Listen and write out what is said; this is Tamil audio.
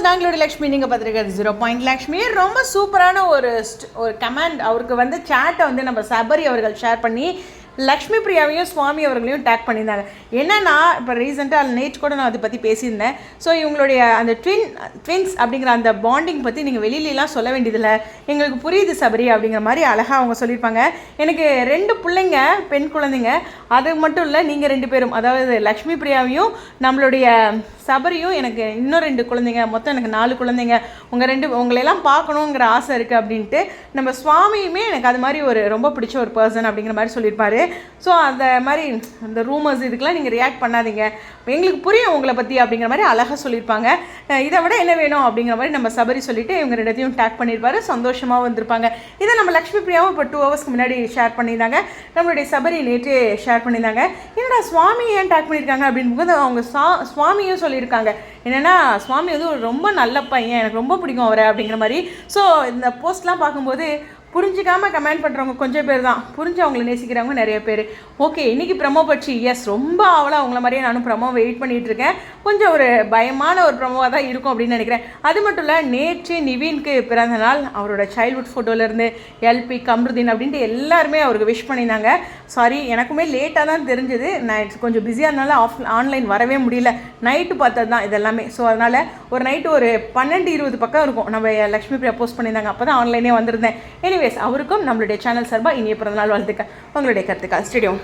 வியூவர்ஸ் நாங்களுடைய லக்ஷ்மி நீங்கள் பார்த்துருக்காரு ஜீரோ பாயிண்ட் லக்ஷ்மி ரொம்ப சூப்பரான ஒரு ஒரு கமெண்ட் அவருக்கு வந்து சேட்டை வந்து நம்ம சபரி அவர்கள் ஷேர் பண்ணி லக்ஷ்மி பிரியாவையும் சுவாமி அவர்களையும் டேக் பண்ணியிருந்தாங்க. என்னன்னா இப்போ ரீசெண்டாக நேற்று கூட நான் அதை பற்றி பேசியிருந்தேன். ஸோ இவங்களுடைய அந்த ட்வின் ட்வின்ஸ் அப்படிங்கிற அந்த பாண்டிங் பற்றி நீங்கள் வெளியிலலாம் சொல்ல வேண்டியதில்லை. எங்களுக்கு புரியுது சபரி அப்படிங்கிற மாதிரி அழகாக அவங்க சொல்லியிருப்பாங்க. எனக்கு ரெண்டு பிள்ளைங்க பெண் குழந்தைங்க. அது மட்டும் இல்லை நீங்கள் ரெண்டு பேரும் அதாவது லக்ஷ்மி பிரியாவையும் நம்மளுடைய சபரியும் எனக்கு இன்னும் ரெண்டு குழந்தைங்க மொத்தம் எனக்கு நாலு குழந்தைங்க. உங்கள் ரெண்டு உங்களையெல்லாம் பார்க்கணுங்கிற ஆசை இருக்குது அப்படின்ட்டு நம்ம சுவாமியுமே எனக்கு அது மாதிரி ஒரு ரொம்ப பிடிச்ச ஒரு பர்சன் அப்படிங்கிற மாதிரி சொல்லியிருப்பாரு. ஸோ அந்த மாதிரி அந்த ரூமர்ஸ் இதுக்கெல்லாம் நீங்கள் ரியாக்ட் பண்ணாதீங்க. எங்களுக்கு புரியும் உங்களை பற்றி அப்படிங்கிற மாதிரி அழகாக சொல்லியிருப்பாங்க. இதை விட என்ன வேணும் அப்படிங்கிற மாதிரி நம்ம சபரி சொல்லிட்டு இவங்க ரெண்டத்தையும் டேக் பண்ணியிருப்பாரு. சந்தோஷமாக வந்திருப்பாங்க இதை நம்ம லக்ஷ்மி பிரியாவும் இப்போ டூ ஹவர்ஸ்க்கு முன்னாடி ஷேர் பண்ணியிருந்தாங்க. நம்மளுடைய சபரி நேற்று ஷேர் பண்ணியிருந்தாங்க. என்னடா சுவாமி ஏன் டேக் பண்ணியிருக்காங்க அப்படின்னு போது அவங்க சா சுவாமியும் சொல்லியிருக்காங்க என்னென்னா சுவாமி வந்து ஒரு ரொம்ப நல்ல பையன் எனக்கு ரொம்ப பிடிக்கும் அவரை அப்படிங்கிற மாதிரி. ஸோ இந்த போஸ்ட்லாம் பார்க்கும்போது புரிஞ்சிக்காமல் கமெண்ட் பண்ணுறவங்க கொஞ்சம் பேர் தான். புரிஞ்சு அவங்கள நேசிக்கிறவங்க நிறைய பேர். ஓகே இன்றைக்கி ப்ரமோ பற்றி எஸ் ரொம்ப ஆவலாக அவங்கள மாதிரியே நானும் ப்ரமோ வெயிட் பண்ணிகிட்டு இருக்கேன். கொஞ்சம் ஒரு பயமான ஒரு ப்ரமோவாக தான் இருக்கும் அப்படின்னு நினைக்கிறேன். அது மட்டும் இல்லை நேற்று நிவீனுக்கு பிறந்த நாள். அவரோட சைல்ட்ஹுட் ஃபோட்டோலேருந்து எல்பி கம்ருதீன் அப்படின்ட்டு எல்லாருமே அவருக்கு விஷ் பண்ணியிருந்தாங்க. சாரி எனக்குமே லேட்டாக தான் தெரிஞ்சது. நான் கொஞ்சம் பிஸியாக இருந்தாலும் ஆஃப் ஆன்லைன் வரவே முடியல. நைட்டு பார்த்தது தான் இதெல்லாமே. ஸோ அதனால் ஒரு நைட்டு ஒரு பன்னெண்டு இருபது பக்கம் இருக்கும். நம்ம லக்ஷ்மி பிரியா போஸ்ட் பண்ணியிருந்தாங்க. அப்போ தான் ஆன்லைனே வந்திருந்தேன். எனிவேஸ் அவருக்கும் நம்மளுடைய சேனல் சார்பாக இனிய பிறந்தநாள் வாழ்த்துக்கள். உங்களுடைய கருத்துக்கள். ஸ்டேடியம்